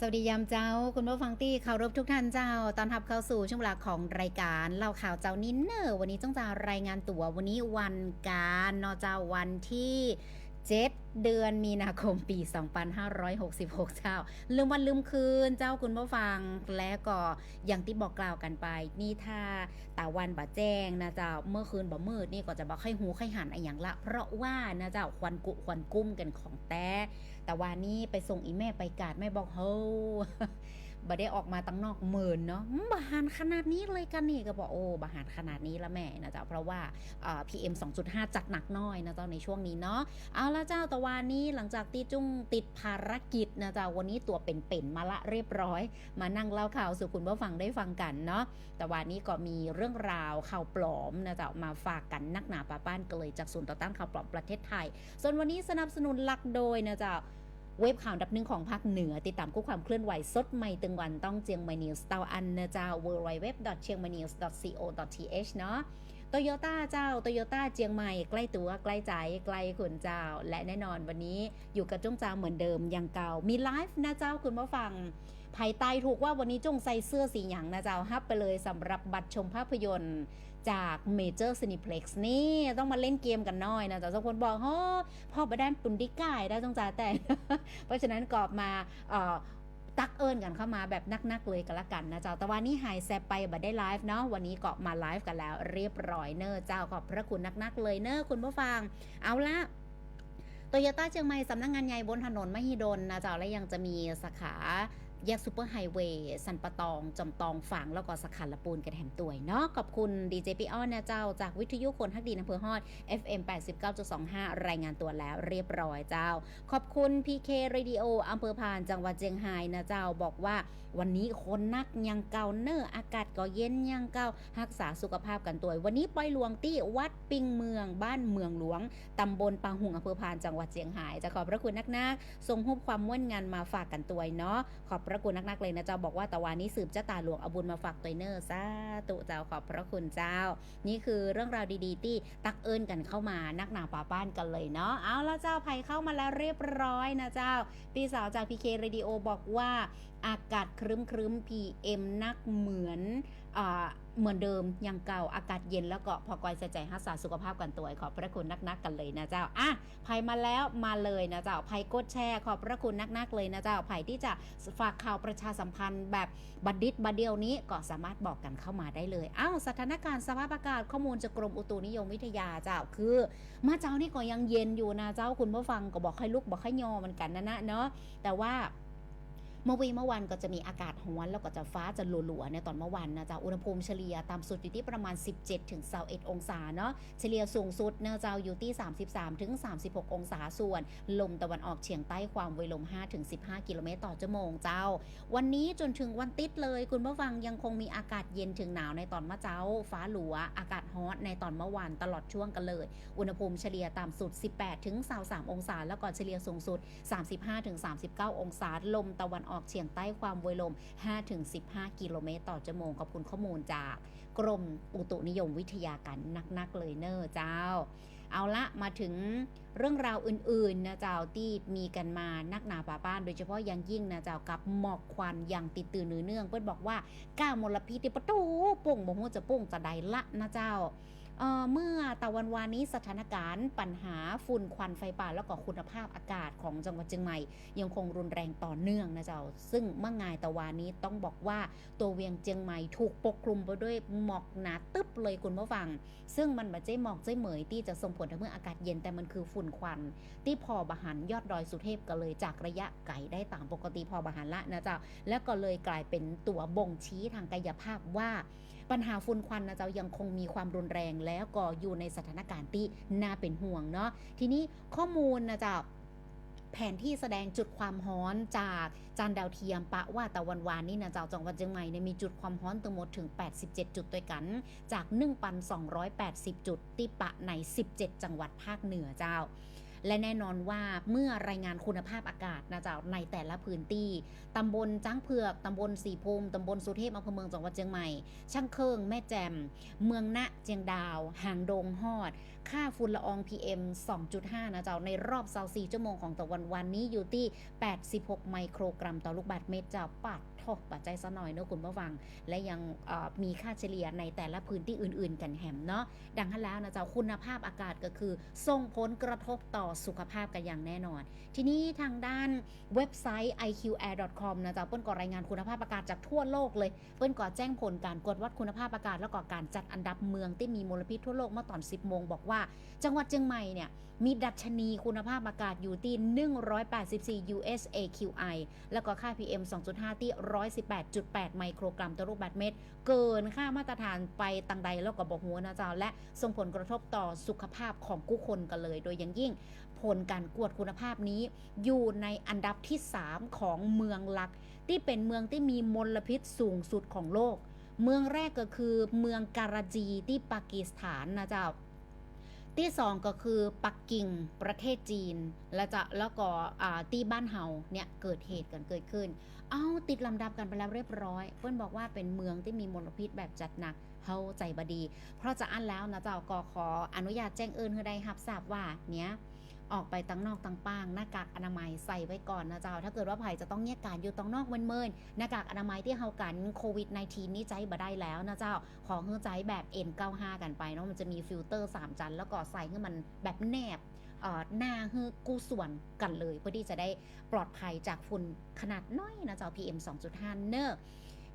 สวัสดียามเจ้า คุณผู้ฟังที่เคารพทุกท่านเจ้า ตอนทับเข้าสู่ช่วงเวลาของรายการเล่าข่าวเจ้านินเนอร์วันนี้ต้องจะรายงานตัววันนี้วันการนอะเจ้าวันที่7เดือนมีนาคมปี 2566 เจ้า ลืมวันลืมคืนเจ้าคุณผู้ฟังและก็อย่างที่บอกกล่าวกันไป นี่ถ้าตาวันบ่แจ้งนะเจ้าเมื่อคืนบ่มืดนี่ก็จะบอกให้หูให้หันอะไรอย่างละ เพราะว่านะเจ้าควันกุควันกุ้มกันของแต้ แต่ว่านี้ไปส่งอีแม่ไปกาดแม่บอกเฮ้อ บ่ได้ออกมาตั้งนอกหมื่นเนาะบาหารขนาดนี้เลยกันนี่ก็บอกโอ้บาหารขนาดนี้ละแม่นะเจ้าเพราะว่าพีเอ่า PM 2.5จัดหนักน้อยนะเจ้าในช่วงนี้เนาะเอาละเจ้าตะวันนี้หลังจากที่จุ้งติดภารกิจนะเจ้าวันนี้ตัวเป็นๆมาละเรียบร้อย มานั่งเล่าข่าวสู่คุณผู้ฟังได้ฟังกันเนาะแต่วันนี้ก็มีเรื่องราวข่าวปลอมนะเจ้ามาฝากกันนักหนาป้าป้านก็เลยจากศูนย์ต่อต้านข่าวปลอมประเทศไทย ส่วนวันนี้สนับสนุนหลักโดยนะเจ้า เว็บข่าวดับหนึ่งของภาคเหนือ ติดตามคู่ความเคลื่อนไหว สดใหม่ตึงวันต้องเจียงใหม่นิวส์เตาอันนะเจ้า w w w เชียงใหม่ news co th เนาะโตโยต้าเจ้าโตโยต้าเจียงใหม่ใกล้ตัวใกล้ใจใกล้คุณเจ้า และแน่นอนวันนี้อยู่กับจ้งเจ้าเหมือนเดิมยังเก่า มีไลฟ์นะเจ้าคุณผู้ฟังภายใต้ถูกว่าวันนี้จงใส่เสื้อสีหยางนะเจ้าฮับไปเลยสำหรับบัตรชมภาพยนตร์ จากเมเจอร์ซินิเพล็กซ์นี่ต้องมาเล่นเกมกันน่อยนะจ้าสักคนบอกเฮ้อพ่อไปได้ปุ่นดิก่ายได้จงจ่าแต่ เพราะฉะนั้นก็มาตักเอิญกันเข้ามาแบบนักๆเลยกันละกันนะเจ้า แต่วันนี้หายแซบไปบัดได้ไลฟ์เนาะ วันนี้เก็มาไลฟ์กันแล้ว เรียบร้อยเนอะเจ้าขอบพระคุณนักๆเลยเนอะคุณผู้ฟัง เอาละโตโยต้าเชียงใหม่สำนักงานใหญ่บนถนนมหิดลนะเจ้าและยังจะมีสาขา แยกซูเปอร์ไฮเวย์สันปะตองจอมตองฝางแล้วก็สาขาละปูนกันแถมตัวเนาะขอบคุณดีเจพีอ้อนนะเจ้า จากวิทยุคนฮักดีอำเภอฮอด FM 89.25 รายงานตัวแล้วเรียบร้อยเจ้า ขอบคุณ PK Radio อำเภอพานจังหวัดเจียงไฮ้นะเจ้าบอกว่าวันนี้คนนักยังเก่าเนออากาศก็เย็นยังเก่ารักษาสุขภาพกันตัว วันนี้ปล่อยหลวงที่วัดปิงเมืองบ้านเมืองหลวงตำบลปางหุงอำเภอพานจังหวัดเจียงไฮ้จะขอบพระคุณนักๆส่งรูปความม่วนงานมาฝากกันตัวเนาะขอบพระคุณนักๆเลยนะเจ้าบอกว่าตะวันนี้สืบเจ้าตาหลวงเอาบุญมาฝากตัวเนอร์ซาตุเจ้าขอบพระคุณเจ้า นี่คือเรื่องราวดีๆ ที่ตักเอิญกันเข้ามานักหนาป่าป้านกันเลยเนาะเอาละเจ้าภัยเข้ามาแล้วเรียบร้อยนะเจ้าพี่สาวจากพีเคเรดิโอบอกว่าอากาศครึ้มครึ้มพีเอ็มนักเหมือนอ่า เหมือนเดิมยังเก่าอากาศเย็นแล้วก็พอกอยใส่ใจรักษาสุขภาพกันตัวขอบพระคุณนักๆกันเลยนะเจ้าอะภัยมาแล้วมาเลยนะเจ้าภัยกดแชร์ขอบพระคุณนักๆเลยนะเจ้าภัยที่จะฝากข่าวประชาสัมพันธ์แบบบัดดิดบัดเดียวนี้ก็สามารถบอกกันเข้ามาได้เลยอ้าวสถานการณ์สภาพอากาศข้อมูลจากกรมอุตุนิยมวิทยาเจ้าคือมาเจ้านี่ก็ยังเย็นอยู่นะเจ้าคุณผู้ฟังก็บอกให้ลุกบอกให้ยอเหมือนกันนะนะเนาะแต่ว่า เมื่อวีเมื่อวันก็จะมีอากาศร้อนแล้วก็จะฟ้าจะหลัวๆในตอนเมื่อวันนะจ๊ะอุณหภูมิเฉลี่ยต่ำสุดอยู่ที่ประมาณ 17ถึง21 องศาเนาะเฉลี่ยสูงสุดเนะจ้าอยู่ที่ 33ถึง36 องศาส่วน ลมตะวันออกเฉียงใต้ความไวลม5ถึง15 กิโลเมตรต่อชั่วโมงเจ้า วันนี้จนถึงวันติดเลย คุณผู้ฟังยังคงมีอากาศเย็นถึงหนาวในตอนเมะเจ้า ฟ้าหลัว อากาศฮอตในตอนเมื่อวานตลอดช่วงกันเลย อุณหภูมิเฉลี่ยต่ำสุด 18ถึง23 องศา แล้วก็เฉลี่ยสูงสุด 35ถึง39 องศา ลมตะวันออกเฉียงใต้ความไวลม 5-15 กิโลเมตรต่อชั่วโมงขอบคุณข้อมูลจากกรมอุตุนิยมวิทยากันนักๆเลยเนอร์เจ้า เอาละมาถึงเรื่องราวอื่นๆนะเจ้าที่มีกันมานักหนาป่าป้าน โดยเฉพาะอยังยิ่งนะเจ้ากับหมอกควันอย่างติดตื่นเนื้อเนื่อง เปิ้นบอกว่าก้ามลพิษที่ประตูป่งบ่ฮู้จะป่งจะใดละนะเจ้า เมื่อตะวันวานนี้สถานการณ์ ปัญหาฝุ่นควันไฟป่าแล้วก็คุณภาพอากาศของจังหวัดเชียงใหม่ ยังคงรุนแรงต่อเนื่องนะเจ้า ซึ่งเมื่อไงตะวานนี้ต้องบอกว่าตัวเวียงเจียงใหม่ถูกปกคลุมไปด้วยหมอกหนาตึ๊บเลยคุณผู้ฟัง ซึ่งมันไม่ใช่หมอกใช่เหมยที่จะส่งผลทำให้อากาศเย็นแต่มันคือฝุ่นควัน ที่พอบหันยอดดอยสุเทพก็เลยจากระยะไกลได้ตามปกติพอบหันละนะเจ้าแล้วก็เลยกลายเป็นตัวบ่งชี้ทางกายภาพว่า ปัญหาฝุ่นควันนะเจ้ายังคงมีความรุนแรงแล้วก็อยู่ในสถานการณ์ที่น่าเป็นห่วงเนาะทีนี้ข้อมูลนะเจ้าแผนที่แสดงจุดความร้อนจากจานดาวเทียมปะว่าตะวันวานนี่นะเจ้าจังหวัดเชียงใหม่เนี่ยมีจุดความร้อนทั้งหมดถึง 87 จุดด้วยกัน จาก 1,280 จุดที่ปะใน 17 จังหวัดภาคเหนือเจ้า และแน่นอนว่าเมื่อรายงานคุณภาพอากาศนะจ้าในแต่ละพื้นที่ตำบลจ้างเผือกตำบลสีภูมิตำบลสุเทพอำเภอเมืองจังหวัดเชียงใหม่ ช่างเคิงแม่แจ่มเมืองณะเจียงดาว หางดงฮอด ค่าฝุ่นละออง PM 2.5 นะเจ้าในรอบ24ชั่วโมงของตะวันวันนี้อยู่ที่ 86 ไมโครกรัมต่อลูกบาศก์เมตรเจ้าปัด โทษปัจจัยซะหน่อยเนอะคุณผู้ฟัง และยังมีค่าเฉลี่ยในแต่ละพื้นที่อื่น ๆ กันแหมเนาะดังนั้นแล้วนะเจ้าคุณภาพอากาศก็คือ ส่งผลกระทบต่อสุขภาพกันอย่างแน่นอน ทีนี้ทางด้านเว็บไซต์ iqair.com นะเจ้าเปิ้นก็รายงานคุณภาพอากาศจากทั่วโลกเลย เปิ้นก็แจ้งผลการกดวัดคุณภาพอากาศแล้วก็การจัดอันดับเมืองที่มีมลพิษทั่วโลกเมื่อตอน 10โมงบอกว่า จังหวัดเชียงใหม่เนี่ย มีดัชนีคุณภาพอากาศอยู่ที่ 184 US AQI แล้วก็ค่า PM 2.5 ที่ 118.8 ไมโครกรัมต่อลูกบาศก์เมตร เกินค่ามาตรฐานไปตังใดแล้วก็บอกหัวนะเจ้าและส่งผลกระทบต่อสุขภาพของกู้คนกันเลย โดยอย่างยิ่งผลการกวดคุณภาพนี้ อยู่ในอันดับที่ 3 ของเมืองหลัก ที่เป็นเมืองที่มีมลพิษสูงสุดของโลก เมืองแรกก็คือเมืองการาจีที่ปากีสถานนะเจ้า ที่สองก็คือปักกิ่งประเทศจีน และจะแล้วก็ที่บ้านเฮาเนี่ยเกิดเหตุกันเกิดขึ้น เอาติดลำดับกันไปแล้วเรียบร้อย เพื่อนบอกว่าเป็นเมืองที่มีมลพิษแบบจัดหนักเฮาใจบดี เพราะจะอันแล้วนะเจ้าก็ขออนุญาตแจ้งเอิญเฮอได้รับทราบว่าเนี้ย ออกไปตังนอกตังป้างหน้ากากอนามัยใส่ไว้ก่อนนะเจ้า ถ้าเกิดว่าไผ่จะต้องแยกการอยู่ตังนอกเมินๆหน้ากากอนามัยที่เฮากันโควิด -19 นี่ใจบ่ได้แล้วนะเจ้า ขอเฮือใจแบบ N95 กันไปเนาะมันจะมีฟิลเตอร์ 3 จันแล้วก็ใส่ให้มันแบบแนบเอ่อหน้าฮือกู้ส่วนกันเลย เพื่อที่จะได้ปลอดภัยจากฝุ่นขนาดน้อยนะเจ้า PM 2.5 เนอะ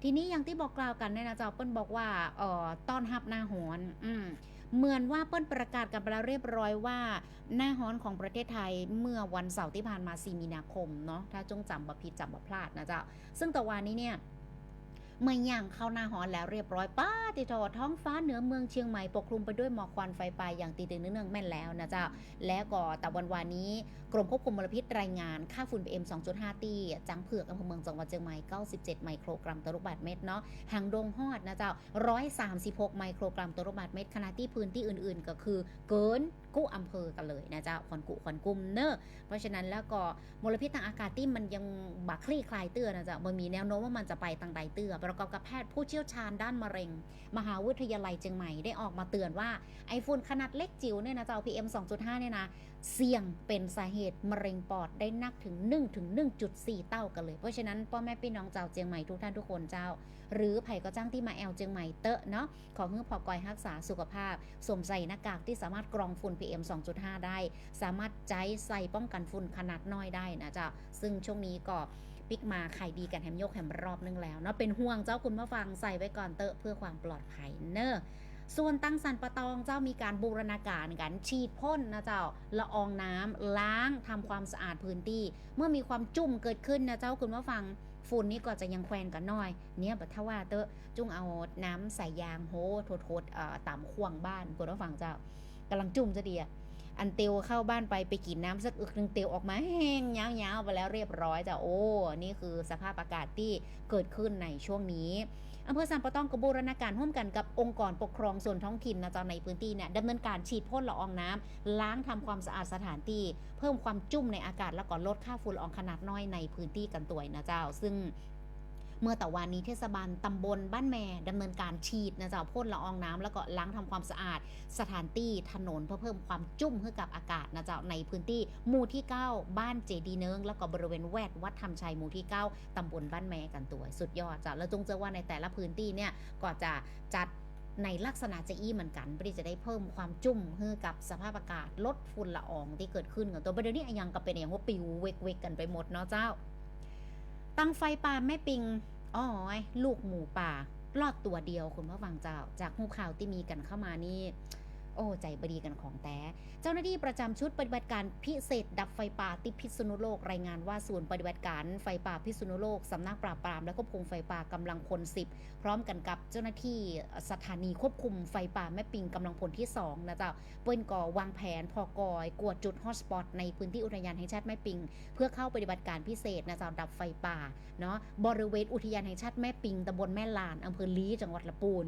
ทีนี้อย่างที่บอกกล่าวกันเนี่ยนะเจ้าเปิ้ลบอกว่าเอ่อต้อนรับหน้าหอนอืม เหมือนว่าเปิ้ลประกาศกันไปแล้วเรียบร้อยว่า หน้าฮ้อนของประเทศไทยเมื่อวันเสาร์ที่ผ่านมา 4 มีนาคมเนาะถ้าจงจำบ่ผิดจำบ่พลาดนะเจ้าซึ่งตะวันนี้เนี่ย เมื่อย่างเข้าหน้าฮ้อนแล้วเรียบร้อยป้าติโทท้องฟ้าเหนือเมืองเชียงใหม่ปกคลุมไปด้วยหมอกควันไฟป่าอย่างตีตึงเนื่องแม่นแล้วนะเจ้าแล้วก็แต่วันวานนี้ กรมควบคุมมลพิษรายงานค่าฝุ่น PM 2.5 ตีจังเผือกอำเภอเมืองจังหวัดเชียงใหม่ 97 ไมโครกรัมต่อลูกบาศก์เมตรเนาะหางดงฮอดนะเจ้า 136 ไมโครกรัมต่อลูกบาศก์เมตรขณะที่พื้นที่อื่น ๆ ก็คือเกิน กู้อำเภอกันเลยนะเจ้าขอนกุขอนกุมเนอะเพราะฉะนั้นแล้วก็มลพิษทางอากาศที่มันยังบักคลี่คลายเตื้อนะเจ้ามันมีแนวโน้มว่ามันจะไปทางใดเตื้อประกอบกับแพทย์ผู้เชี่ยวชาญด้านมะเร็ง มหาวิทยาลัยเชียงใหม่ได้ออกมาเตือนว่าไอฝุ่นขนาดเล็กจิ๋วเนี่ยนะเจ้า PM 2.5เนี่ยนะเสี่ยงเป็นสาเหตุมะเร็งปอดได้นักถึง1ถึง1.4 เต้ากันเลย เพราะฉะนั้นพ่อแม่พี่น้องเจ้าเจียงใหม่ทุกท่านทุกคนเจ้า หรือไผ่ก็จ้างที่มาแอลเจียงใหม่เตอะเนาะขอเพื่อพอกอยรักษาสุขภาพสวมใส่หน้ากากที่สามารถกรองฝุ่น PM 2.5 ได้ สามารถใจใส่ป้องกันฝุ่นขนาดน้อยได้นะเจ้าซึ่งช่วงนี้ก็ปิกมาไข่ดีกันแฮมยกแฮมรอบนึงแล้วเนาะเป็นห่วงเจ้าคุณมาฟังใส่ไว้ก่อนเตอะเพื่อความปลอดภัยเนอะส่วนตั้งสันปะตองเจ้ามีการบูรณาการกันฉีดพ่นนะเจ้าละอองน้ำล้างทำความสะอาดพื้นที่ เมื่อมีความจุ่มเกิดขึ้นนะเจ้าคุณว่าฟัง ฝุ่นนี่ก็จะยังแควนกันน้อย เนี่ยบัดถ้าว่าเตอะจุ้งเอาน้ำใส่ยางโหโทดๆเอ่อต่ำข่วงบ้านคุณว่าฟังเจ้ากำลังจุ่มจะดีอะอันเตียวเข้าบ้านไปไปกินน้ำสักอึกหนึ่งเตียวออกมาแห้งยาวๆไปแล้วเรียบร้อยจ้ะโอ้ นี่คือสภาพอากาศที่เกิดขึ้นในช่วงนี้ อำเภอสันปะตองกบูรณาการร่วมกันกับองค์กรปกครองส่วนท้องถิ่นนะจ๊ะในพื้นที่เนี่ยดำเนินการฉีดพ่นละอองน้ำล้างทำความสะอาดสถานที่ เพิ่มความจุ่มในอากาศแล้วก็ลดค่าฝุ่นละอองขนาดน้อยในพื้นที่กันตัวนะเจ้า ซึ่ง เมื่อแต่วันนี้เทศบาลตำบลบ้านแม่ดำเนินการฉีดนะจ้าพ่นละอองน้ำแล้วก็ล้างทำความสะอาด สถานที่ถนนเพื่อเพิ่มความจุ่มให้กับอากาศนะจ้าในพื้นที่หมู่ที่ 9 บ้านเจดีเนิงแล้วก็บริเวณแวดวัดธรรมชัยหมู่ที่ 9ตำบลบ้านแม่กันตัวสุดยอดจ้ะแล้วจงเจอว่าในแต่ละพื้นที่เนี่ยก็จะจัดในลักษณะจะอี้เหมือนกันเพื่อที่จะได้เพิ่มความจุ่มให้กับสภาพอากาศลดฝุ่นละอองที่เกิดขึ้นกันตัวประเดี๋ยวนี้ยังก็เป็นอย่างว่าปิวเวกเวกกันไปหมดเนาะเจ้า ตั้งไฟป่าแม่ปิง อ๋อยลูกหมูป่ารอดตัวเดียวคุณพ่อฟังเจ้า จากหูข่าวที่มีกันเข้ามานี่ โอ้ใจบดีกันของแต่เจ้าหน้าที่ประจำชุดปฏิบัติการพิเศษดับไฟป่าติพิษณุโลกรายงานว่าศูนย์ปฏิบัติการไฟป่าพิษณุโลกสำนักปราบปรามและควบคุมไฟป่ากำลังพลสิบพร้อมกันกับเจ้าหน้าที่สถานีควบคุมไฟป่าแม่ปิงกำลังพลที่สองนะเจ้าเปิ้นก่อวางแผนพอกอยกวดจุดฮอตสปอตในพื้นที่อุทยานแห่งชาติแม่ปิง เพื่อเข้าปฏิบัติการพิเศษนะเจ้าดับไฟป่าเนาะบริเวณอุทยานแห่งชาติแม่ปิงตำบลแม่ลานอำเภอลีจังหวัดละปูน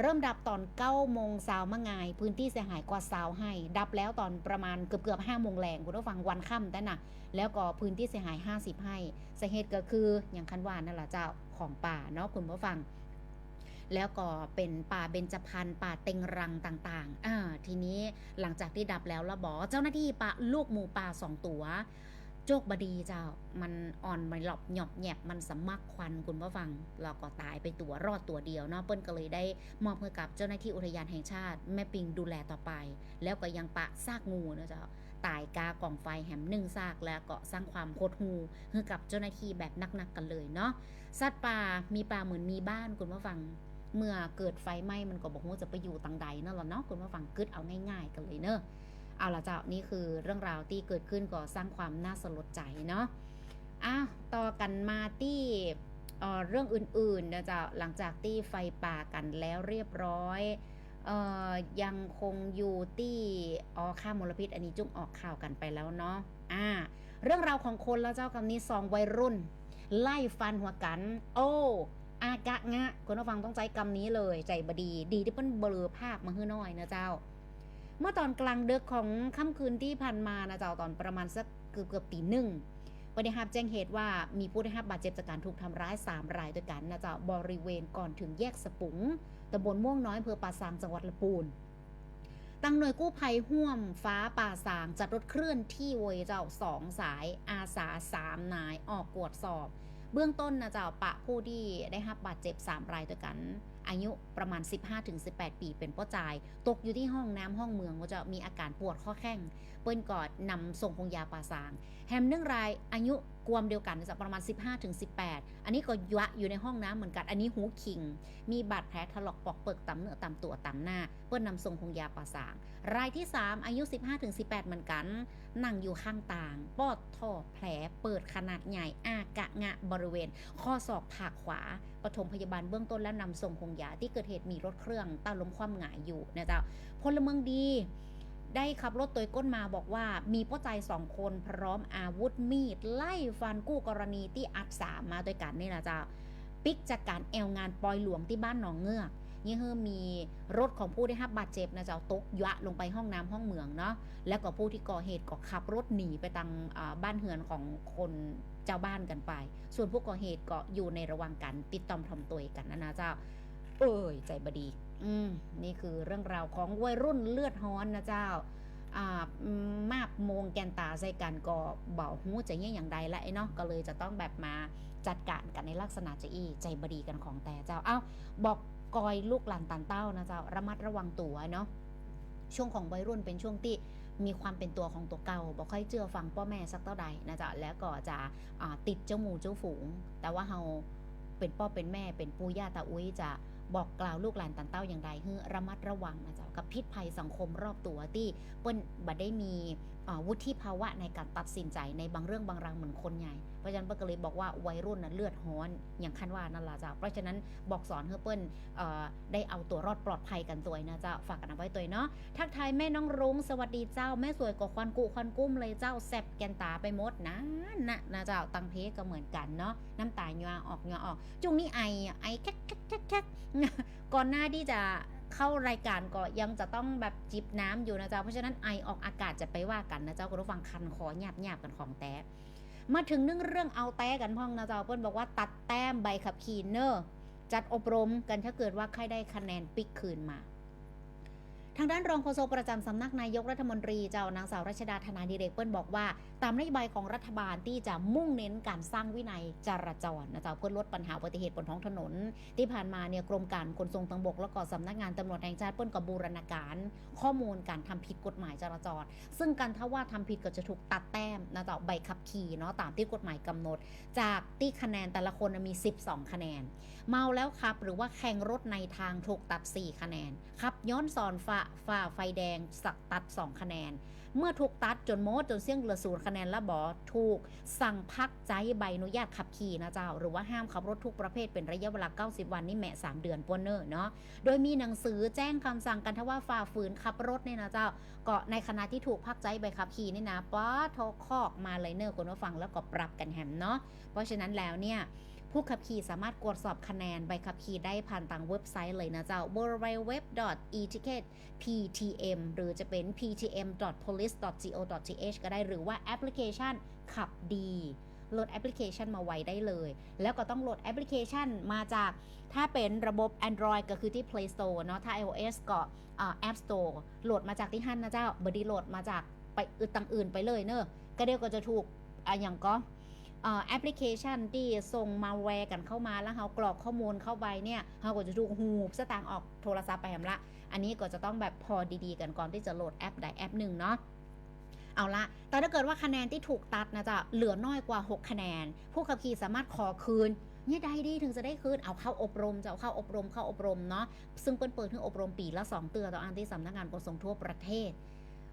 เริ่มดับตอน9โมงเช้ามะงาย พื้นที่เสียหายกว่าสาวให้ ดับแล้วตอนประมาณเกือบเกือบ5โมงแรงคุณผู้ฟังวันค่ำแต่น่ะแล้วก็พื้นที่เสียหาย 50ให้สาเหตุก็คืออย่างคันวานั่นแหละเจ้าของป่าเนาะคุณผู้ฟังแล้วก็เป็นป่าเบญจพรรณป่าเต็งรังต่างๆ อ่า ทีนี้หลังจากที่ดับแล้วละบอเจ้าหน้าที่ป่าลูกหมูป่าสองตัว โจกบดีเจ้า มันอ่อนมันหลบหยอบแหยบมันสมักควันคุณผู้ฟังเราก็ตายไปตัวรอดตัวเดียวเนาะเปิ้นก็เลยได้มอบให้กับเจ้าหน้าที่อุทยานแห่งชาติ แม่ปิงดูแลต่อไป แล้วก็ยังปะซากงูนะเจ้าตายกากล่องไฟแหมหนึ่งซากแล้วก็สร้างความโคตรหูให้กับเจ้าหน้าที่แบบนักๆกันเลยเนาะสัตว์ป่ามีป่าเหมือนมีบ้านคุณผู้ฟังเมื่อเกิดไฟไหม้มันก็บอกว่าจะไปอยู่ตังใดนั่นแหละเนาะคุณผู้ฟังกึดเอาง่ายๆกันเลยเนอะ เอาละเจ้านี่คือเรื่องราวที่เกิดขึ้นก็สร้างความน่าสลดใจเนาะอ้าวต่อกันมาที่เเรื่องอื่นๆนะเจ้าหลังจากที่ไฟป่ากันแล้วเรียบร้อยเอ่อยังคงอยู่ที่อ๋อค่ามลพิษ อันนี้จุ้งออกข่าวกันไปแล้วเนาะอ่า เรื่องราวของคนแล้วเจ้าคำนี้สองวัยรุ่น ไล่ฟันหัวกัน โอ้อากะงะคุณผู้ฟังต้องใจกำนี้เลย ใจบดี ดีที่เปิ้นเบลอภาพมาให้หน่อยนะเจ้า เมื่อตอนกลางดึกของค่ำคืนที่ผ่านมานะเจ้าตอนประมาณสักเกือบเกือบตีหนึ่งวันนี้รับแจ้งเหตุว่ามีผู้ได้รับบาดเจ็บจากการถูกทำร้าย 3 รายด้วยกันนะเจ้าบริเวณก่อนถึงแยกสปุงตำบลม่วงน้อยอำเภอป่าซางจังหวัดลำพูนตั้งหน่วยกู้ภัยห่วมฟ้าป่าสางจัดรถเคลื่อนที่เวยเจ้าสองสายอาสาสามนายออกกวดสอบ เบื้องต้นนะเจ้าปะผู้ที่ได้รับบาดเจ็บ 3 รายด้วยกัน อายุประมาณ 15-18 ปีเป็นป้อจาย ตกอยู่ที่ห้องน้ำห้องเมืองก็จะมีอาการปวดข้อแข้ง เปิ้นกอดนำส่งโรงยาปาสาง แฮมหนึ่งรายอายุ กวมเดียวกันจะประมาณ 15-18 อันนี้ก็ยะอยู่ในห้องน้ำเหมือนกัน อันนี้หูคิง มีบาดแผลถลอกปอกเปิกตามเนื้อตามตัวตามหน้าเปิ้นนำส่งโรงยาป่าสาง รายที่ 3 อายุ 15-18 เหมือนกัน นั่งอยู่ข้างต่าง ปอดท่อแผลเปิดขนาดใหญ่อากะงะบริเวณ ข้อศอกผากขวาปฐมพยาบาลเบื้องต้นและนำส่งโรงยาที่เกิดเหตุมีรถเครื่องต้าล้มคว่ำหงายอยู่นะเจ้าพลเมืองดี ได้ขับรถตัวก้นมาบอกว่ามีป้อใจสองคนพร้อมอาวุธมีด ไล่ฟันกู้กรณีที่อัดสามมาด้วยกันนี่นะเจ้าปิกจากการแอลงานปอยหลวงที่บ้านหนองเงือกนี่คือมีรถของผู้ได้รับบาดเจ็บนะเจ้าตกยะลงไปห้องน้ำห้องเมืองเนาะแล้วก็ผู้ที่ก่อเหตุก็ขับรถหนีไปทางบ้านเฮือนของคนเจ้าบ้านกันไป ส่วนผู้ก่อเหตุก็อยู่ในระหว่างการติดตอมทำตัวกันนะนะเจ้า เอ้ยใจบดี อืมนี่คือเรื่องราวของวัยรุ่นเลือดฮ้อนนะเจ้าอ่ามาบโมงแกนตาใส่กันก็เบาหูจะเงี้ยอย่างใดละไอ้เนาะก็เลยจะต้องแบบมาจัดการกันในลักษณะจะอีใจบดีกันของแต่เจ้าเอ้าบอกกอยลูกหลานตันเต้านะเจ้าระมัดระวังตัวเนาะช่วงของวัยรุ่นเป็นช่วงที่มีความเป็นตัวของตัวเก่าบอกค่อยเชื่อฟังพ่อแม่สักเท่าใดนะจ๊ะแล้วก็จะติดเจ้าหมูเจ้าฝูง แต่ว่าเฮาเป็นพ่อเป็นแม่เป็นปู่ย่าตาอุ้ยจะ บอกกล่าวลูกหลานตันเต้าอย่างใดให้ระมัดระวังนะจ๊ะกับพิษภัยสังคมรอบตัวที่เปิ้นบัดได้มีวุฒิภาวะในการตัดสินใจในบางเรื่องบางราวเหมือนคนใหญ่ ราะฉะนั้นเปิ้ลก็เลยบอกว่าวัยรุ่นน่ะเลือดฮ้อนอย่างคันว่านั่นล่ะจ้ะเพราะฉะนั้นบอกสอนให้เปิ้ลเอ่อได้เอาตัวรอดปลอดภัยกันตัวนะจ้าฝากกันเอาไว้ตัวเนาะทักทายแม่น้องรุ้งสวัสดีเจ้าแม่สวยกว่าควันกุควันกุ้มเลยเจ้าแซบแกนตาไปหมดนะนะนะเจ้าตังเพก็เหมือนกันเนาะน้ำตาหยอออกหยอออกจุงนี่ไอไอแคกแคกแคกแคกก่อนหน้าที่จะเข้ารายการก็ยังจะต้องแบบจิบน้ำอยู่นะจ้าเพราะฉะนั้นไอออกอากาศจะไปว่ากันนะเจ้าคุณผู้ฟังคันคอหยาบหยาบกันของแต้ มาถึงเรื่องเรื่องเอาแต้กันพ่องนะเจ้าเปิ้นบอกว่าตัดแต้มใบขับขี่เนอร์จัดอบรมกันถ้าเกิดว่าใครได้คะแนนปิกคืนมา ทางด้านรองโฆษกประจำสำนักนายกรัฐมนตรีเจ้านางสาวรัชดาธนาดิเรกเปิ้ลบอกว่า ตามนโยบายของรัฐบาลที่จะมุ่งเน้นการสร้างวินัยจราจรนะเจ้าเพื่อลดปัญหาอุบัติเหตุบนท้องถนน ที่ผ่านมาเนี่ยกรมการขนส่งทางบก แล้วก็สำนักงานตำรวจแห่งชาติเปิ้ลกับบูรณาการ ข้อมูลการทำผิดกฎหมายจราจร ซึ่งการถ้าว่าทำผิดก็จะถูกตัดแต้มนะเจ้าใบขับขี่เนาะตามที่กฎหมายกำหนด จากที่คะแนนแต่ละคนมี 12 คะแนน เมาแล้วขับหรือว่าแข่งรถในทางถูกตัด 4 คะแนนขับย้อนสอนฝ่าฝ่าไฟแดงสักตัด 2 คะแนน เมื่อถูกตัดจนโมดจนเสี่ยงเหลือศูนย์คะแนนและบอถูก สั่งพักใจใบอนุญาตขับขี่นะเจ้า หรือว่าห้ามขับรถทุกประเภทเป็นระยะเวลา 90 วันนี่แหม3เดือนปวนเนอร์เนาะโดยมีหนังสือแจ้งคำสั่งกันทว่าฝ่าฝืนขับรถเนี่ยนะเจ้าก็ในขณะที่ถูกพักใจใบขับขี่นี่นะป้าโทรคอกมาเลยเนอร์คนว่าฟังแล้วก็ปรับกันแหมเนาะเพราะฉะนั้นแล้วเนี่ย ผู้ขับขี่สามารถกดสอบคะแนนใบขับขี่ได้ผ่านทางเว็บไซต์เลยนะเจ้า www.eticketptm หรือจะเป็น ptm.police.go.th ก็ได้หรือว่าแอปพลิเคชันขับดีโหลดแอปพลิเคชันมาไว้ได้เลย แล้วก็ต้องโหลดแอปพลิเคชันมาจาก ถ้าเป็นระบบ Android ก็คือที่ Play Store เนาะ ถ้า iOS ก็อ่า App Store โหลดมาจากที่ฮั่นนะเจ้าบดีโหลดมาจากไปอื่นต่างอื่นไปเลยเนอะก็เดียวก็จะถูกอะอย่างก็ แอปพลิเคชันที่ส่งมาแวร์กันเข้ามาแล้วเรากรอกข้อมูลเข้าไปเนี่ยเราก็จะถูกหูบสตางค์ออกโทรศัพท์ไปแหมละ อันนี้ก็จะต้องแบบพอดีๆ กันก่อนที่จะโหลดแอปใดแอปหนึ่งเนาะเอาละ แต่ถ้าเกิดว่าคะแนนที่ถูกตัดนะจ๊ะเหลือน้อยกว่า 6 คะแนน ผู้ขับขี่สามารถขอคืนเนี่ยได้ดีถึงจะได้คืน เอาเข้าอบรมจะเอาเข้าอบรมเข้าอบรมเนาะ ซึ่งเปิ้นเปิดถึงอบรมปีละ 2 เตือต่ออันที่สำนักงานขนส่งทั่วประเทศ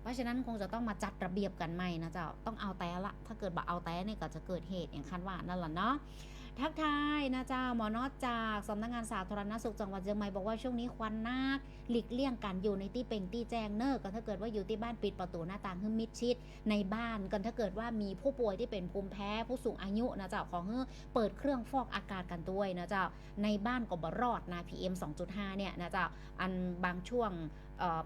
เพราะฉะนั้นคงจะต้องมาจัดระเบียบกันใหม่นะเจ้าต้องเอาแต่ละ ถ้าเกิดบ่เอาแต่เนี่ยก็จะเกิดเหตุอย่างคันว่านั่นแหละเนาะทักทายนะเจ้าหมอนอดจากสำนักงานสาธารณสุขจังหวัดเชียงใหม่บอกว่าช่วงนี้ควันนักหลีกเลี่ยงการอยู่ในที่เป่งที่แจ้งเนอร์ก็ถ้าเกิดว่าอยู่ที่บ้านปิดประตูหน้าต่างให้มิดชิดในบ้านกันถ้าเกิดว่ามีผู้ป่วยที่เป็นภูมิแพ้ผู้สูงอายุนะเจ้าของเฮ้อเปิดเครื่องฟอกอากาศกันด้วยนะเจ้าในบ้านก็บรอดนะ PM 2.5เนี่ยนะเจ้าอันบางช่วง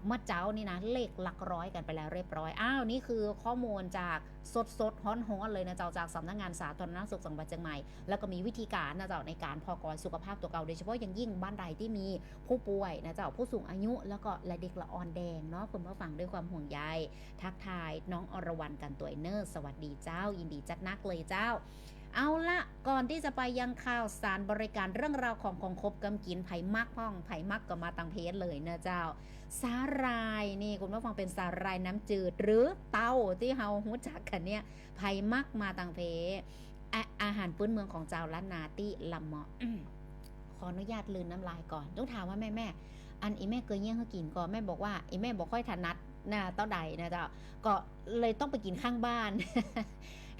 เมื่อเจ้านี่นะเลขหลักร้อยกันไปแล้วเรียบร้อย อ้าวนี่คือข้อมูลจากสดสดๆฮ้อนเลยนะเจ้าจากสำนักงานสาธารณสุขจังหวัดเชียงใหม่ แล้วก็มีวิธีการนะเจ้าในการพอกรสุขภาพตัวเก่าโดยเฉพาะอย่างยิ่งบ้านใดที่มีผู้ป่วยนะเจ้าผู้สูงอายุแล้วก็และเด็กละอ่อนแดงเนาะคุณผู้ฟังด้วยความห่วงใยทักทายน้องอรวรรณกันตัวเนอร์สวัสดีเจ้า ยินดีจัดนักเลยเจ้าเอาละก่อนที่จะไปยังข่าวสารบริการเรื่องราวของของคบกำกินไผ่มักพ่องไผ่มักก็มาตังเพจเลยนะเจ้า สาหรายนี่คุณผู้ฟังเป็นสาหรายน้ำจืด หรือเต้าที่เฮาหูจักกันเนี่ยไผ่มักมาตังเพอาอาหารพื้นเมืองของเจ้าล้านนาที่ลำเหมาะอืมขออนุญาตลืนน้ำลายก่อน ต้องถามว่าแม่แม่ๆอันอีแม่เคยเยี่ยงเขากินก่อนแม่บอกว่าอีแม่บอกค่อยถนัดนะเต้าใดนะเจ้าก็เลยต้องไปกินข้างบ้าน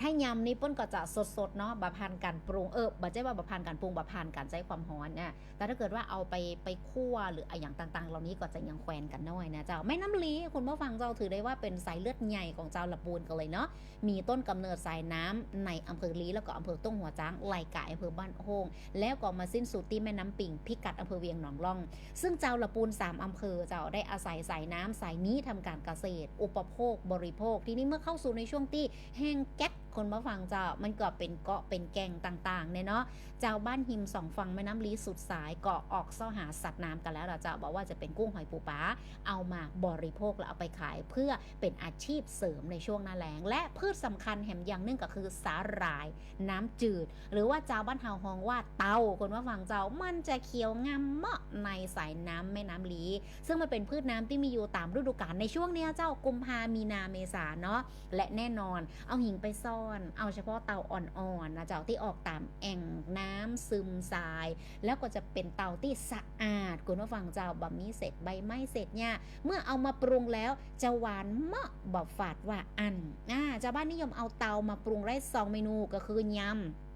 ถ้ายำนี่ป้นก็จะสดๆเนาะบะพานการปรุงเออบะเจ๊ว่าบะพานการปรุงบะพานการใช้ความร้อนเนี่ยแต่ถ้าเกิดว่าเอาไปไปคั่วหรืออย่างต่างๆ เหล่านี้ก็จะยังแควนกันน้อยนะเจ้าแม่น้ำลีคุณผู้ฟังเจ้าถือได้ว่าเป็นสายเลือดใหญ่ของเจ้าละปูนกันเลยเนาะมีต้นกำเนิดสายน้ำในอำเภอลีแล้วก็อำเภอต้งหัวจ้างไหลกาอำเภอบ้านโฮงแล้วก็มาสิ้นสุดที่แม่น้ำปิงพิกัดอำเภอเวียงหนองล่อง ซึ่งเจ้าละปูนสามอำเภอเจ้าได้อาศัยสายน้ำสายนี้ทำการเกษตร อุปโภคบริโภค ทีนี้เมื่อเข้าสู่ในช่วงที่แห้งแก๊ก คนมาฟังเจ้ามันก็เป็นเกาะเป็นแก่งต่างๆเนี่ยเนาะเจ้าบ้านหิมสองฝั่งแม่น้ำลีสุดสายเกาะออกเสาหาสัตว์น้ำกันแล้วล่ะเจ้าบอกว่าจะเป็นกุ้งหอยปูปลาเอามาบริโภคแล้วเอาไปขายเพื่อเป็นอาชีพเสริมในช่วงหน้าแล้ง และพืชสำคัญแห่งอย่างนึงก็คือสาหร่ายน้ำจืด หรือว่าเจ้าบ้านเฮาฮองว่าเตาคนว่าฟังเจ้ามันจะเขียวงามเหมาะในสายน้ำแม่น้ำลี ซึ่งมันเป็นพืชน้ำที่มีอยู่ตามฤดูกาลในช่วงเนี้ยเจ้ากุมภามีนาเมษาเนาะและแน่นอนเอาหิงไปซ่อนเอาเฉพาะเตาอ่อนๆนะเจ้าที่ออกตามแอ่งน้ำซึมทราย แล้วก็จะเป็นเตาที่สะอาดคุณผู้ฟังเจ้าบะมีเสร็จใบไม้เสร็จเนี่ยเมื่อเอามาปรุงแล้วจะหวานเมาะบอกฝาดว่าอันอ่าเจ้าบ้านนิยมเอาเตามาปรุงได้สองเมนูก็คือยำ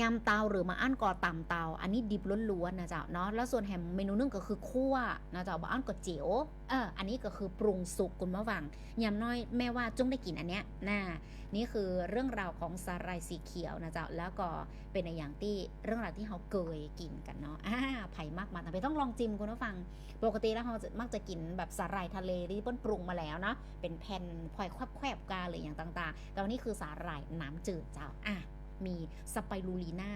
ยำเตาหรือมาอั้นก่อต่ำเตา อันนี้ดิบล้วนๆนะเจ้าเนาะแล้วส่วนแฮมเมนูนึงก็คือคั่วนะเจ้ามาอั้นก่อเจียวเอออันนี้ก็คือปรุงสุกคุณมะวังยำน้อยแม่ว่าจุ้งได้กินอันเนี้ยน่านี่คือเรื่องราวของสาหร่ายสีเขียวนะเจ้าแล้วก็เป็นในอย่างที่เรื่องราวที่เขาเคยกินกันเนาะอ่าไผ่มากมาแต่ไปต้องลองจิ้มคุณผู้ฟัง ปกติแล้วเราจะมักจะกินแบบสาหร่ายทะเลที่เปิ้นปรุงมาแล้วเนาะเป็นแผ่นพลอยแควบๆกาหรืออย่างต่างๆ แต่วันนี้คือสาหร่ายน้ำจืดเจ้าอะ มีสไปรูลีนา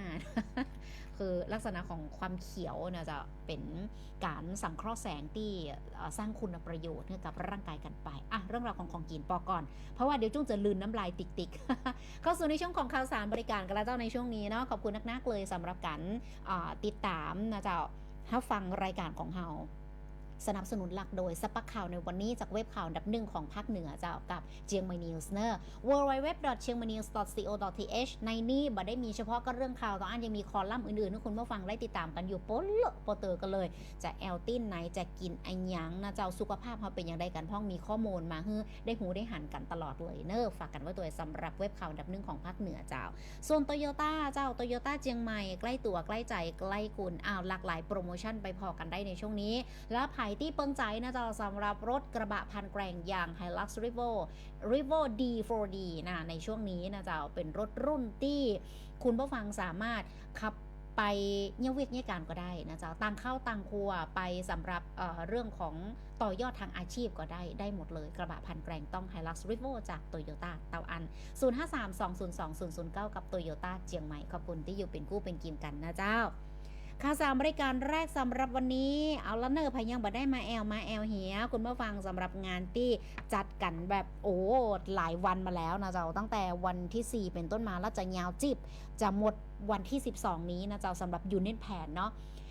คือลักษณะของความเขียวเนี่ยจะเป็นการสังเคราะห์แสงที่สร้างคุณประโยชน์ให้กับร่างกายกันไปอะเรื่องราวของของกินปอก่อน เพราะว่าเดี๋ยวจุ้งจะลืนน้ำลายติกๆเข้าสู่ในช่วงของข่าวสารบริการกันแล้วเจ้าในช่วงนี้เนาะขอบคุณนักๆเลยสำหรับการติดตามนะเจ้าถ้าฟังรายการของเรา สนับสนุนหลักโดยสปักข่าวในวันนี้จากเว็บข่าวอันดับหนึ่งของภาคเหนือเจ้ากับเจียงใหม่นิวส์เนอร์ w w w c h i a n g m a i n e w s c o th ในนี้บ่ได้มีเฉพาะก็เรื่องข่าวต่ออันยังมีคอลัมน์อื่นๆให้คุณผู้ฟังได้ติดตามกันอยู่โป๊ะเละโปเตอร์กันเลย จะแอลตินไหนจะกินไอันยังนะเจ้าสุขภาพเขาเป็นอย่างไรกันพ้องมีข้อมูลมาให้ได้หูได้หันกันตลอดเลยเนอะฝากกันไว้ตัวสำหรับเว็บข่าวอันดับหนึ่งของภาคเหนือเจ้าส่วนโตโยต้าเจ้าโตโยต้าเจียงใหม่ใกล้ตัวใกล้ใจใกล้คุณอ้าวหลากหลายโปรโมชั่นไปพอกันได้ในช่วงนี้ แล้วไผ่ที่เปิงใจนะจ้าสำหรับรถกระบะพันแกร่งอย่าง Hilux Revo Revo D4D นะในช่วงนี้นะจ้าเป็นรถรุ่นที่คุณผู้ฟังสามารถขับไปเยี่ยเวียกเยี่ยการก็ได้นะจ้าตั้งเข้าตังครัวไปสำหรับเอ่อเรื่องของต่อยอดทางอาชีพก็ได้ ได้หมดเลย กระบะพันแกร่งต้อง Hilux Revo จาก Toyota เตาอัน 0532020009กับ Toyota เจียงใหม่ ขอบคุณที่อยู่เป็นกู้เป็นกิมกันนะเจ้า ข่าวสารบริการแรกสำหรับวันนี้เอาละเนอร์พยังบ่ได้มาแอลมาแอลเหียคุณผู้ฟังสำหรับงานที่จัดกันแบบโอ้หลายวันมาแล้วนะเจ้าตั้งแต่วันที่ 4 เป็นต้นมาแล้วจะยาวจิบ จะหมดวันที่ 12 นี้นะเจ้าสำหรับยูนิตแผนเนาะ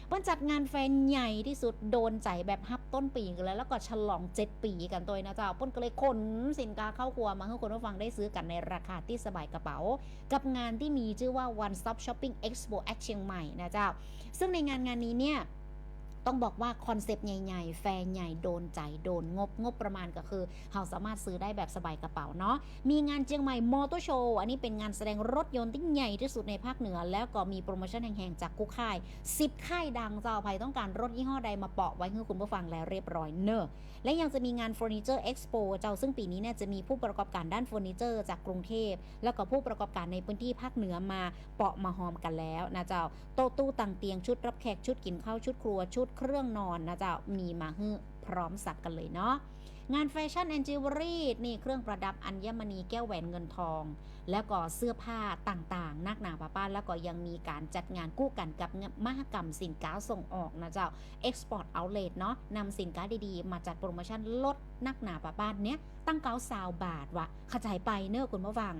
เปิ้นจัดงานแฟนใหญ่ที่สุดโดนใจแบบฮับต้นปีกันแล้วแล้วก็ฉลอง 7 ปีกันตัวนะเจ้าเปิ้นก็เลยขนสินค้าเข้าครัวมาให้คนผู้ฟังได้ซื้อกันในราคาที่สบายกระเป๋า กับงานที่มีชื่อว่า One Stop Shopping Expo at เชียงใหม่นะเจ้า ซึ่งในงานงานนี้เนี่ย ต้องบอกว่าคอนเซปต์ใหญ่ๆ แฟร์ใหญ่โดนใจโดนงบงบประมาณก็คือเราสามารถซื้อได้แบบสบายกระเป๋าเนาะมีงานเชียงใหม่มอเตอร์โชว์อันนี้เป็นงานแสดงรถยนต์ที่ใหญ่ที่สุดในภาคเหนือ แล้วก็มีโปรโมชั่นแห่งๆจากกุ๊กค่าย 10 ค่ายดังเจ้าภัยต้องการรถยี่ห้อใดมาเปาะไว้ให้คุณผู้ฟังแล้วเรียบร้อยเนอะและยังจะมีงานเฟอร์นิเจอร์เอ็กซ์โปเจ้าซึ่งปีนี้เนี่ยจะมีผู้ประกอบการด้านเฟอร์นิเจอร์จากกรุงเทพแล้วก็ผู้ประกอบการในพื้นที่ภาคเหนือมาเปาะมาหอมกันแล้วนะเจ้าโต๊ะตู้ต่างเตียงชุดรับแขกชุดกินข้าวชุดครัวชุดเครื่องนอนนะจ้ามีมาให้พร้อมสับกันเลยเนาะงานแฟชั่นแอนจิวเวลรี่นี่เครื่องประดับอัญมณีแก้วแหวนเงินทอง แล้วก็เสื้อผ้าต่างๆนักหนาป้าป้าแล้วก็ยังมีการจัดงานกู้กันกับมหกรรมสินค้าส่งออกนะเจ้า Export Outlet เนาะนำสินค้าดีๆ มาจัดโปรโมชั่นลดนักหนาป้าป้าเนี้ยตั้งเก้าซาวบาทวะขจายไปเนอะคุณผู้ฟัง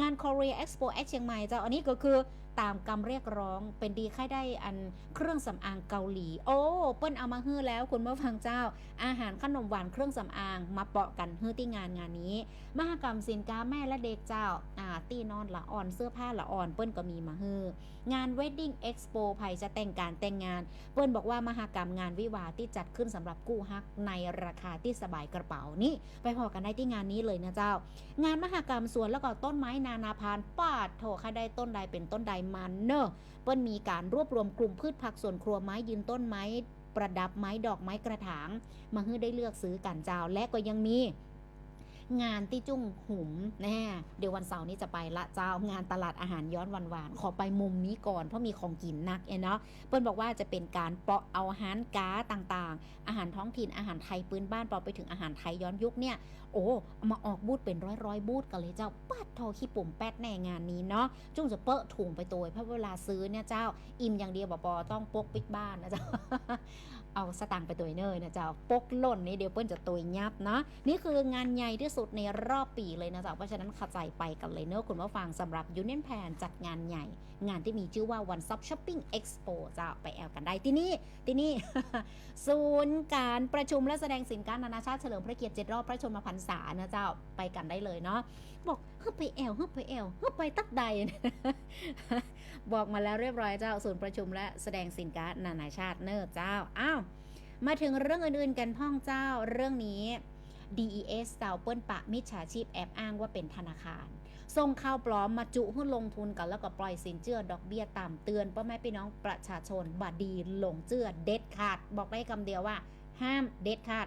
งาน Korea Expo at เชียงใหม่เจ้าอันนี้ก็คือ ตามคำเรียกร้องเป็นดีค่ายได้อันเครื่องสำอางเกาหลี โอ้เปิ้นเอามาฮื้อแล้วคุณผู้ฟังเจ้า อาหารขนมหวานเครื่องสำอางมาเปาะกันฮื้อที่งานงานนี้ มหกรรมสินค้าแม่และเด็กเจ้าอ่าตีนอนละอ่อนเสื้อผ้าละอ่อนเปิ้นก็มีมาฮื้องาน Wedding Expo ไผ่จะแต่งการแต่งงาน เปิ้นบอกว่ามหกรรมงานวิวาที่จัดขึ้นสำหรับกู้ฮักในราคาที่สบายกระเป๋านี่ไปพอกันได้ที่งานนี้เลยนะเจ้า งานมหกรรมสวนแล้วก็ต้นไม้นานาพันธุ์ปาดโถค่าได้ต้นใดเป็นต้นใดมันเนอะเปิ้นมีการรวบรวมกลุ่มพืชผักสวนครัวไม้ยืนต้นไม้ประดับไม้ดอกไม้กระถาง มาให้ได้เลือกซื้อกันเจ้าและก็ยังมี งานที่จุ้งหุมแน่เดี๋ยววันเสาร์นี้จะไปละเจ้างานตลาดอาหารย้อนวันวานๆขอไปมุมนี้ก่อนเพราะมีของกินนักเนาะเปิ้ลบอกว่าจะเป็นการเปาะเอาอาหารก้าต่างๆ อาหารท้องถิ่นอาหารไทยปืนบ้านปาะไปถึงอาหารไทยย้อนยุคเนี่ยโอ้เอามาออกบูธเป็นร้อยร้อยๆบูธกันเลยเจ้าปัดทอขี้ปุ่มแป๊ดแน่งานนี้เนาะจุ้งจะเปอะถุงไปตัวเพราะเวลาซื้อเนี่ยเจ้าอิ่มอย่างเดียวบอปอต้องปกปิกบ้านนะเจ้า เอาสตางค์ไปตัวเนยนะเจ้าปกหล่นนี่เดี๋ยวเปิ้ลจะตัวยับนะนี่คืองานใหญ่ที่สุดในรอบปีเลยนะเจ้าเพราะฉะนั้นเข้าใจไปกันเลยเนอะคุณผู้ฟังสำหรับยูเนียนแพนจัดงานใหญ่งานที่มีชื่อว่า One Stop Shopping Expo จ้าไปแอลกันได้ที่นี่ที่นี่ศูนย์การประชุมและแสดงสินค้านานาชาติเฉลิมพระเกียรติ7รอบพระชนมพรรษานะเจ้าไปกันได้เลยเนาะบอกเฮ้ไปแอลเฮ้ไปแอลเฮ้ไปตักใด บอกมาแล้วเรียบร้อยเจ้าศูนย์ประชุมและแสดงสินค้านานาชาติเนอะเจ้าอ้าวมาถึงเรื่องอื่นๆกันพ่องเจ้าเรื่องนี้ DES เจ้าเปิ้นปะมิจฉาชีพแอบอ้างว่าเป็นธนาคาร ส่งข่าวปลอมมาจุหุ้นลงทุนกันแล้วก็ปล่อยสินเชื่อดอกเบี้ยต่ำเตือนพ่อแม่พี่น้องประชาชนบาดีหลงเชื่อเด็ดขาด บอกได้คำเดียวว่า ห้ามเด็ดขาด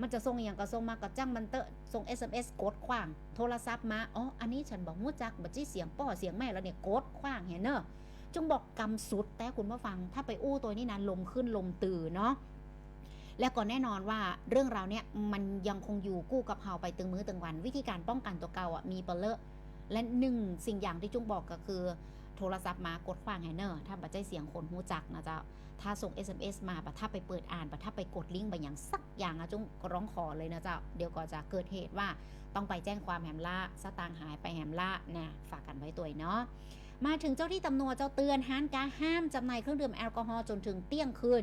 มันจะส่งอย่างก็ส่งมาก็จ้างมันเตอะส่ง SMS กดขว้าง โทรศัพท์มาอ๋ออันนี้ฉันบอกมู้จักบัจี้เสียงป้อเสียงแม่แล้วเนี่ยกดขว้างเห็นเนอะจงบอกกำสุดแต่คุณผู้ฟังถ้าไปอู้ตัวนี้นะลมขึ้นลมตื่นเนาะแล้วก็แน่นอนว่าเรื่องราวเนี่ยมันยังคงอยู่กู้กับเฮาไปตึงมือตึงวัน วิธีการป้องกันตัวเก่าอะมีเปลเลอะ และหนึ่งสิ่งอย่างที่จุงบอกก็คือ โทรศัพท์มากดขว้างไฮเนอร์ถ้าบัจใจเสียงคนหูจักนะเจ๊ะถ้าส่ง SMS มาบัถ้าไปเปิดอ่านบัถ้าไปกดลิงก์ไปอย่างสักอย่างอะจุงร้องขอเลยนะเจ๊ะเดี๋ยวก็จะเกิดเหตุว่าต้องไปแจ้งความแหมละสตางหายไปแหมละนะฝากกันไว้ตัวเนาะมาถึงเจ้าที่ตำรวจเจ้าเตือนห้านกาห้ามจำหน่ายเครื่องดื่มแอลกอฮอล์จนถึงเที่ยงคืน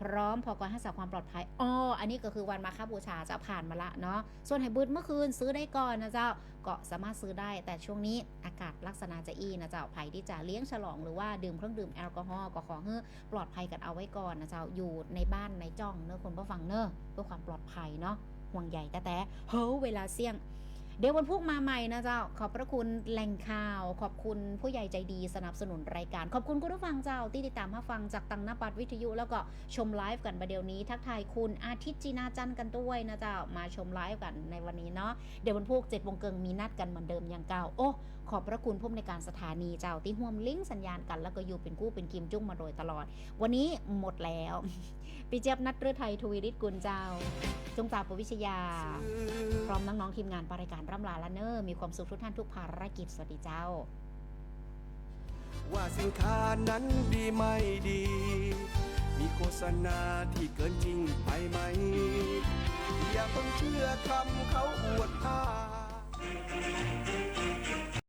พร้อมพอกรให้สาความปลอดภัยอ๋ออันนี้ก็คือวันมาคาบูชาจะผ่านมาละเนาะส่วนไหบุญเมื่อคืนซื้อได้ก่อนนะเจ้าก็สามารถซื้อได้ แต่ช่วงนี้อากาศลักษณะจะอีนะเจ้าไผ่ที่จะเลี้ยงฉลองหรือว่าดื่มเครื่องดื่มแอลกอฮอล์ก็ขอให้ปลอดภัยกันเอาไว้ก่อนนะเจ้าอยู่ในบ้านในจ้องเนอะคนผู้ฟังเนอะเพื่อความปลอดภัยเนาะห่วงใหญ่แต่แต่เฮ้ยเวลาเสี่ยง เดี๋ยววันพุธมาใหม่นะเจ้า ขอบพระคุณแหล่งข่าว ขอบคุณผู้ใหญ่ใจดีสนับสนุนรายการ ขอบคุณคุณผู้ฟังเจ้าที่ติดตามมาฟังจากตังนปัดวิทยุ แล้วก็ชมไลฟ์กันประเดี๋ยวนี้ทักทายคุณอาทิตย์จีนาจันทร์กันด้วยนะเจ้ามาชมไลฟ์กันในวันนี้เนาะเดี๋ยววันพุธเจ็ดวงเกิงมีนัดกันเหมือนเดิมอย่างเก่าโอ้ขอบพระคุณผู้ในการสถานีเจ้าที่ห่วมลิงก์สัญญาณกันแล้วก็อยู่เป็นกู้เป็นกิมจุ้งมาโดยตลอด วันนี้หมดแล้วพี่เจี๊ยบนัทเรือไทยทวีริศกุลเจ้า จงจ่าปวิชยา พร้อมน้องๆทีมงานปรายการร่ำลาละเนอร์มีความสุขทุกท่านทุกภารกิจสวัสดีเจ้า ว่าสินค้านั้นดีไม่ดี มีโฆษณาที่เกินจริงไปไหม อย่าเพิ่งเชื่อคำเขาอวดอ้าง